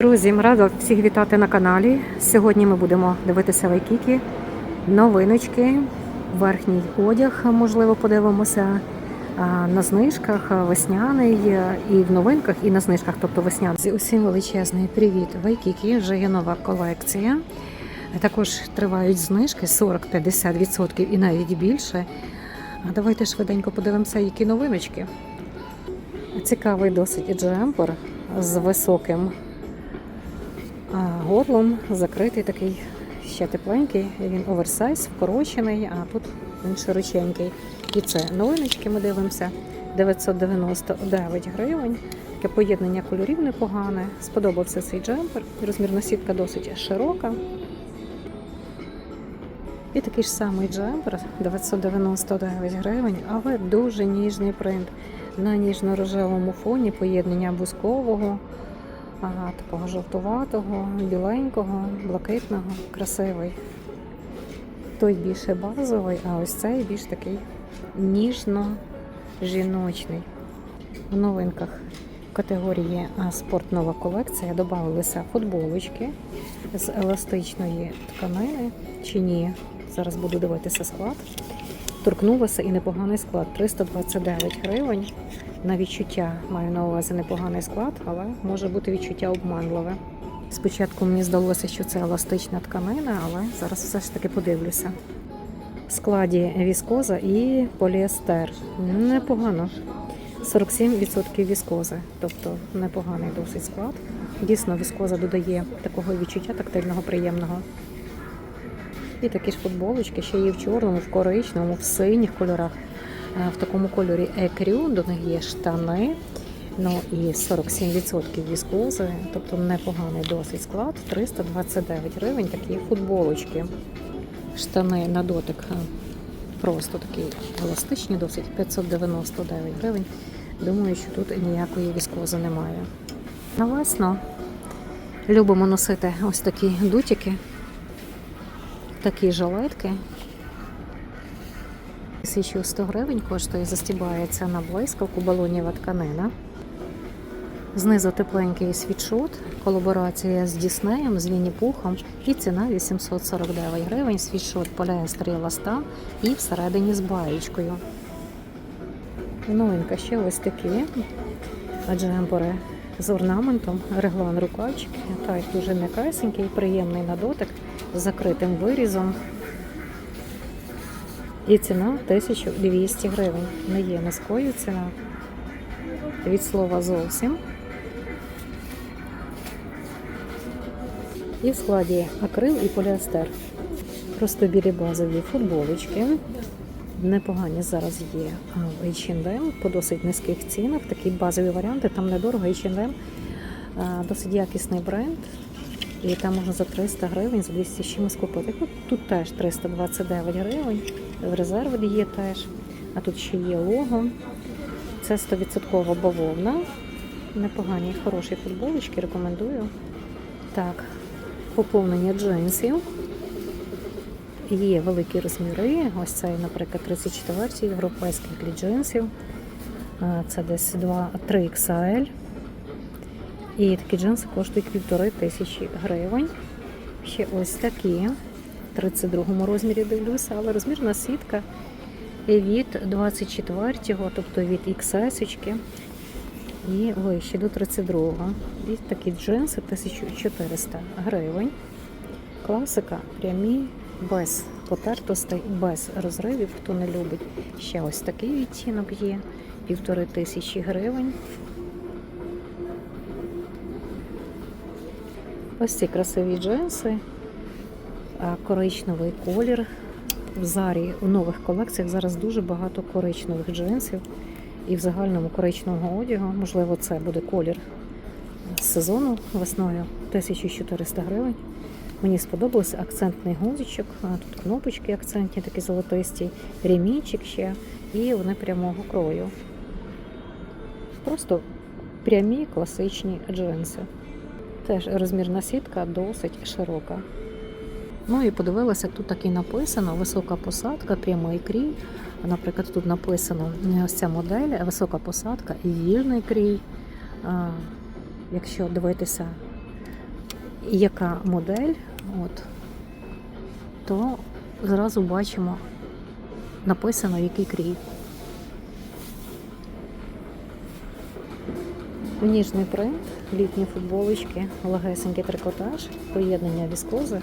Друзі, рада всіх вітати на каналі. Сьогодні ми будемо дивитися вайкіки, новиночки, верхній одяг, можливо, подивимося на знижках, весняний е, і в новинках, і на знижках, тобто весняний. Усім величезний привіт. Вайкіки, вже є нова колекція. Також тривають знижки 40-50% і навіть більше. Давайте швиденько подивимося, які новиночки. Цікавий досить джемпер з високим горлом, закритий такий ще тепленький. Він оверсайз, вкорочений, а тут він широченький. І це новиночки ми дивимося. 999 гривень. Таке поєднання кольорів непогане. Сподобався цей джемпер. Розмірна сітка досить широка. І такий ж самий джемпер 999 гривень, але дуже ніжний принт. На ніжно-рожевому фоні поєднання бузкового, ага, такого жовтуватого, біленького, блакитного, красивий. Той більше базовий, а ось цей більш такий ніжно-жіночний. В новинках категорії спорт нова колекція додавалися футболочки з еластичної тканини чи ні. Зараз буду дивитися склад. Торкнулася і непоганий склад 329 гривень. На відчуття маю на увазі непоганий склад, але може бути відчуття обманливе. Спочатку мені здалося, що це еластична тканина, але зараз все ж таки подивлюся. В складі віскоза і поліестер. Непогано. 47% віскози, тобто непоганий досить склад. Дійсно, віскоза додає такого відчуття тактильного, приємного. І такі ж футболочки, ще є в чорному, в коричневому, в синіх кольорах. Е, В такому кольорі екрю, до них є штани. Ну і 47% віскози, тобто непоганий досить склад. 329 гривень такі футболочки. Штани на дотик е, просто такі еластичні, досить 599 гривень. Думаю, що тут ніякої віскози немає. На весну любимо носити ось такі дутики такі жилетки. 1100 гривень коштує, застібається на блискавку балонєва тканина. Знизу тепленький світшот, колаборація з Діснеєм, з Вінні-Пухом і ціна 849 гривень. Світшот поліестер і еластан і всередині з баєчкою. Новинка ще ось такі джемпери з орнаментом, реглан рукавчики. Так, дуже м'якасенький, приємний на дотик з закритим вирізом. І ціна 1200 гривень. Не є низькою ціна. Від слова зовсім. І в складі акрил і поліестер. Просто білі базові футболочки. Непогані зараз є в H&M по досить низьких цінах. Такі базові варіанти, там недорого H&M. Досить якісний бренд. І там можна за 300 гривень, за 200 з чимось купити. Тут, тут теж 329 гривень. В резерві є теж. А тут ще є лого. Це 100% бавовна. Непогані, хороші футболочки, рекомендую. Так, поповнення джинсів. Є великі розміри. Ось цей, наприклад, 34 європейських для джинсів. Це десь 2-3 XL. І такі джинси коштують півтори тисячі гривень. Ще ось такі. В 32 розмірі дивлюся, але розмірна сітка від 24-го, тобто від XS і вище до 32-го. І такі джинси 1400 гривень. Класика прямі, без потертостей, без розривів, хто не любить. Ще ось такий відтінок є, півтори тисячі гривень. Ось ці красиві джинси, коричневий колір. В зарі у нових колекціях зараз дуже багато коричневих джинсів і в загальному коричневого одягу. Можливо, це буде колір сезону весною 1400 гривень. Мені сподобався акцентний гузичок. Тут кнопочки акцентні, такі золотисті, ремінчик ще, і вони прямого крою. Просто прямі класичні джинси. Теж розмірна сітка досить широка. Ну і подивилася, тут так і написано висока посадка, прямий крій. Наприклад, тут написано ось ця модель, висока посадка і вільний крій. Якщо дивитися яка модель, от, то зразу бачимо написано, який крій. Ніжний принт, літні футболочки, легесенький трикотаж, поєднання віскози.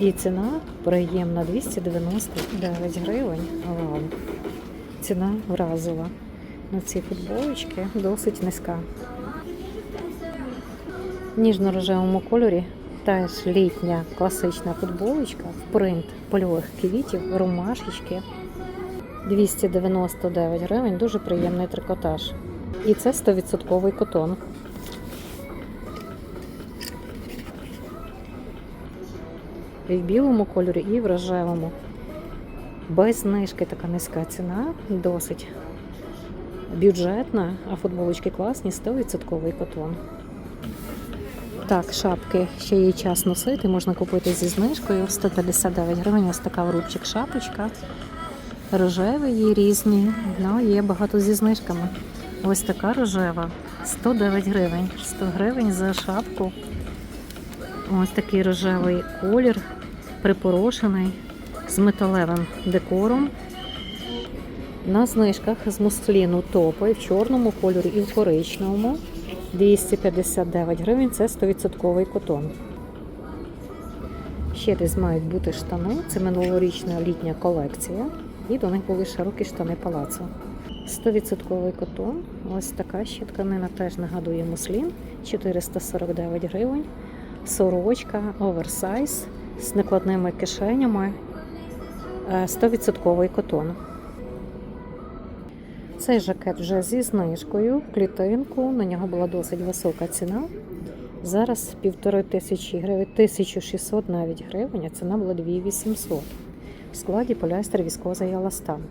І ціна приємна 299 гривень. Вау. Ціна вразила. На ці футболочки досить низька. В ніжно-рожевому кольорі теж літня класична футболочка принт польових квітів, ромашечки. 299 гривень, дуже приємний трикотаж. І це 100% котон. І в білому кольорі, і в рожевому. Без знижки така низька ціна, досить бюджетна, а футболочки класні, 100% котон. Так, шапки ще є час носити, можна купити зі знижкою 159 гривень. Ось така в рубчик шапочка. Рожеві є різні, ну, є багато зі знижками. Ось така рожева 109 гривень. 100 гривень за шапку. Ось такий рожевий колір, припорошений з металевим декором. На знижках з мусліну топи в чорному кольорі і в коричневому. 259 гривень це 100% котон. Ще десь мають бути штани. Це минулорічна літня колекція. І до них були широкі штани палацу. 100% котон. Ось така ще тканина теж нагадує муслін. 449 гривень. Сорочка, оверсайз з накладними кишенями. Е, 100% котон. Цей жакет вже зі знижкою, в клітинку. На нього була досить висока ціна. Зараз півтори тисячі гривень, 1600 навіть гривень, а ціна була 2800. В складі полястер, віскоза і еластан.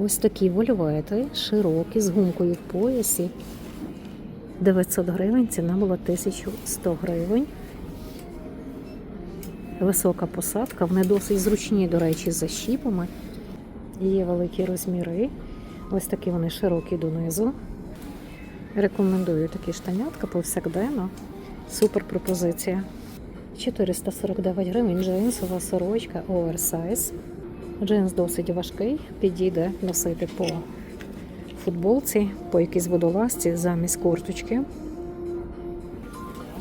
Ось такі вольвети, широкі, з гумкою в поясі. 900 гривень, ціна була 1100 гривень. Висока посадка, вони досить зручні, до речі, за щіпами. Є великі розміри. Ось такі вони широкі донизу. Рекомендую такі штанятка повсякденно. Супер пропозиція. 449 гривень джинсова сорочка оверсайз. Джинс досить важкий, підійде носити по футболці, по якійсь водолазці замість курточки.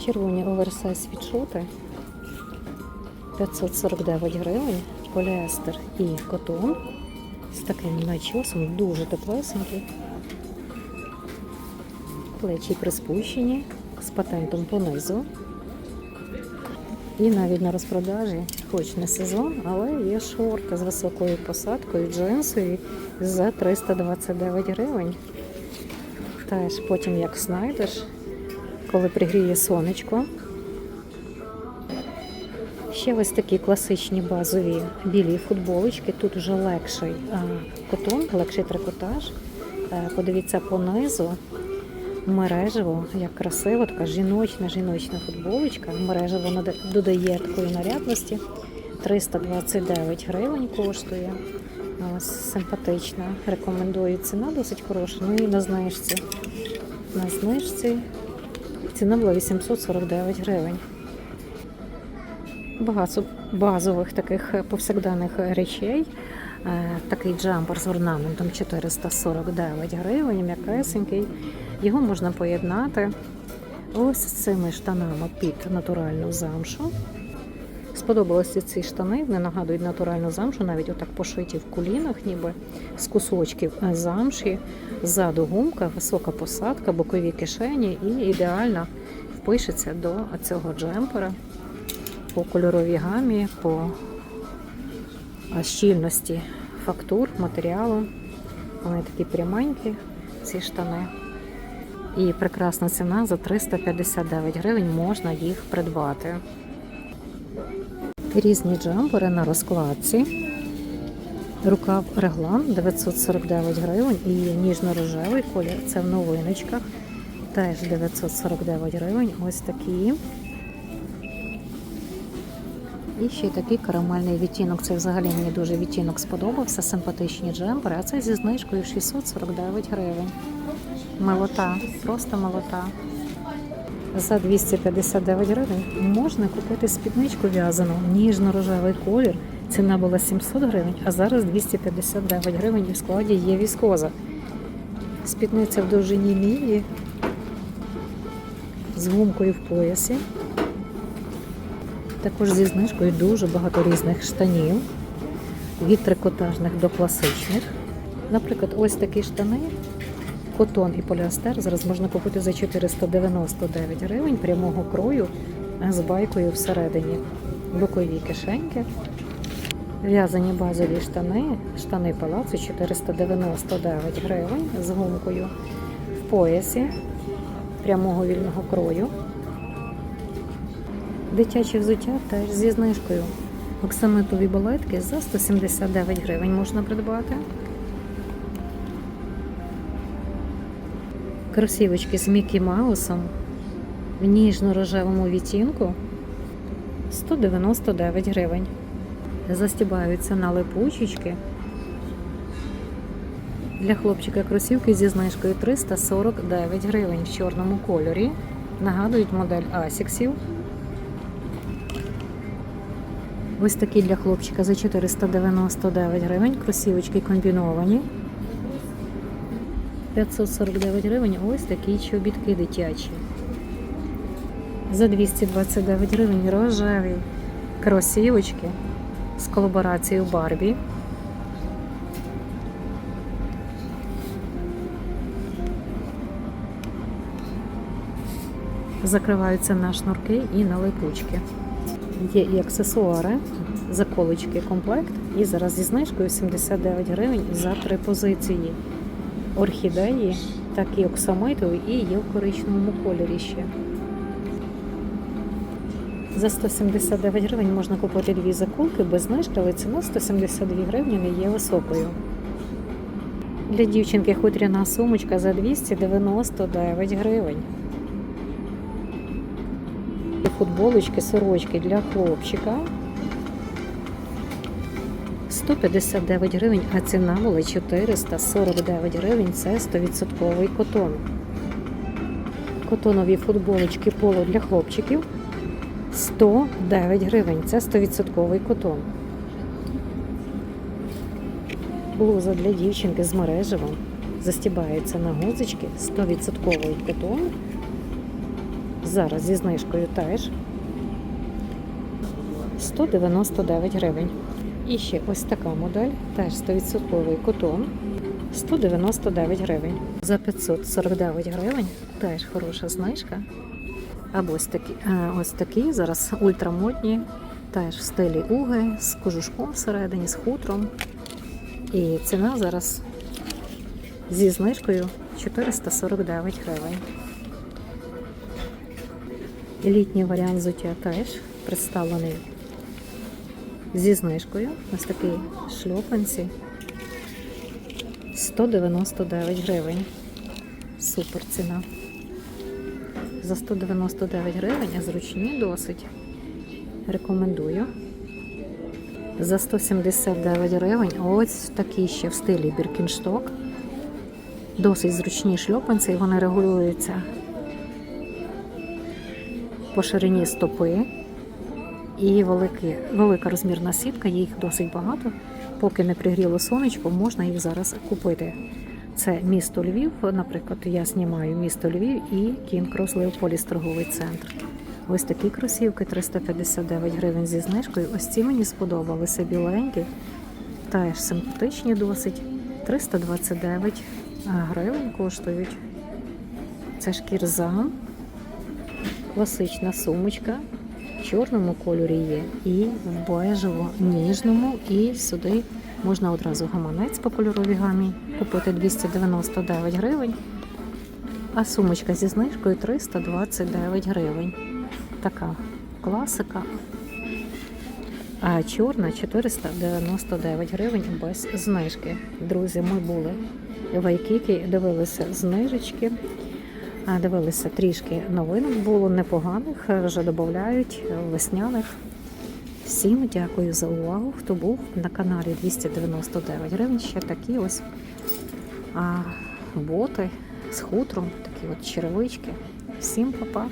Червоні оверсайз світшоти 549 гривень, поліестер і котон з таким начосом, дуже теплесенький. Плечі приспущені з патентом понизу. І навіть на розпродажі, хоч не сезон, але є шорти з високою посадкою, джинсові за 329 гривень. Теж потім як знайдеш, коли пригріє сонечко. Ще ось такі класичні базові білі футболочки. Тут вже легший котон, легший трикотаж. Е, Подивіться понизу. Мережево, як красиво, така жіночна жіночна футболочка. Мережево додає такої нарядності. 329 гривень коштує. Симпатична. Рекомендую. Ціна досить хороша. Ну і на знижці. На знижці ціна була 849 гривень. Багато базових таких повсякденних речей. Е, Такий джампер з орнаментом 449 гривень, м'якесенький. Його можна поєднати ось з цими штанами під натуральну замшу. Сподобалися ці штани, вони нагадують натуральну замшу, навіть отак пошиті в кулінах, ніби з кусочків замші, ззаду гумка, висока посадка, бокові кишені і ідеально впишеться до цього джемпера по кольоровій гамі, по щільності фактур, матеріалу. Вони такі пряменькі, ці штани. І прекрасна ціна за 359 гривень можна їх придбати. Різні джемпери на розкладці. Рукав реглан 949 гривень і ніжно-рожевий колір. Це в новиночках. Теж 949 гривень. Ось такі. І ще такий карамельний відтінок. Це взагалі мені дуже відтінок сподобався. Симпатичні джемпери, а це зі знижкою 649 гривень. Милота, просто милота. За 259 гривень можна купити спідничку в'язану, ніжно-рожевий колір. Ціна була 700 гривень, а зараз 259 гривень і в складі є віскоза. Спідниця в довжині мілі з гумкою в поясі. Також зі знижкою дуже багато різних штанів, від трикотажних до класичних. Наприклад, ось такі штани, котон і поліастер зараз можна купити за 499 гривень прямого крою з байкою всередині. Бокові кишеньки. В'язані базові штани, штани палацу 499 гривень з гумкою в поясі прямого вільного крою. Дитяче взуття теж зі знижкою. Оксамитові балетки за 179 гривень можна придбати. Кросівочки з Мікі Маусом в ніжно-рожевому відтінку 199 гривень. Застібаються на липучечки. Для хлопчика кросівки зі знижкою 349 гривень в чорному кольорі. Нагадують модель Асіксів. Ось такі для хлопчика за 499 гривень. Кросівочки комбіновані. 549 гривень. Ось такі чобітки дитячі. За 229 гривень рожеві кросівочки з колаборацією Барбі. Закриваються на шнурки і на липучки. Є і аксесуари, заколочки комплект. І зараз зі знижкою 79 гривень за три позиції. Орхідеї, так і оксамитові, і є в коричневому кольорі ще. За 179 гривень можна купити дві заколки без знижки, але ціна 172 гривні не є високою. Для дівчинки хутряна сумочка за 299 гривень. Футболочки, сорочки для хлопчика. 159 гривень, а ціна була 449 гривень. Це 100% котон. Котонові футболочки поло для хлопчиків 109 гривень. Це 100% котон. Блуза для дівчинки з мережевим. Застібається на гузочки 100% котон. Зараз зі знижкою теж 199 гривень. І ще ось така модель, теж 100% котон, 199 гривень. За 549 гривень теж хороша знижка. Або ось такі, е, ось такі зараз ультрамодні, теж в стилі уги, з кожушком всередині, з хутром. І ціна зараз зі знижкою 449 гривень. Літній варіант взуття теж представлений зі знижкою. Ось такі шльопанці 199 гривень. Супер ціна. За 199 гривень, а зручні досить. Рекомендую. За 179 гривень ось такі ще в стилі Біркіншток. Досить зручні шльопанці, вони регулюються по ширині стопи. І великі, велика розмірна сітка, їх досить багато. Поки не пригріло сонечко, можна їх зараз купити. Це місто Львів, наприклад, я знімаю місто Львів і Кінкрос Леополіс торговий центр. Ось такі кросівки 359 гривень зі знижкою. Ось ці мені сподобалися біленькі, теж симпатичні досить. 329 гривень коштують. Це шкірзам, класична сумочка. В чорному кольорі є і в бежево ніжному, і сюди можна одразу гаманець по кольоровій гамі купити 299 гривень, а сумочка зі знижкою 329 гривень. Така класика. А чорна 499 гривень без знижки. Друзі, ми були в Айкікі, дивилися знижечки. Дивилися трішки новинок було непоганих, вже додають весняних. Всім дякую за увагу. Хто був на каналі 299 гривень. Ще такі ось а, боти з хутром, такі от черевички. Всім па-па!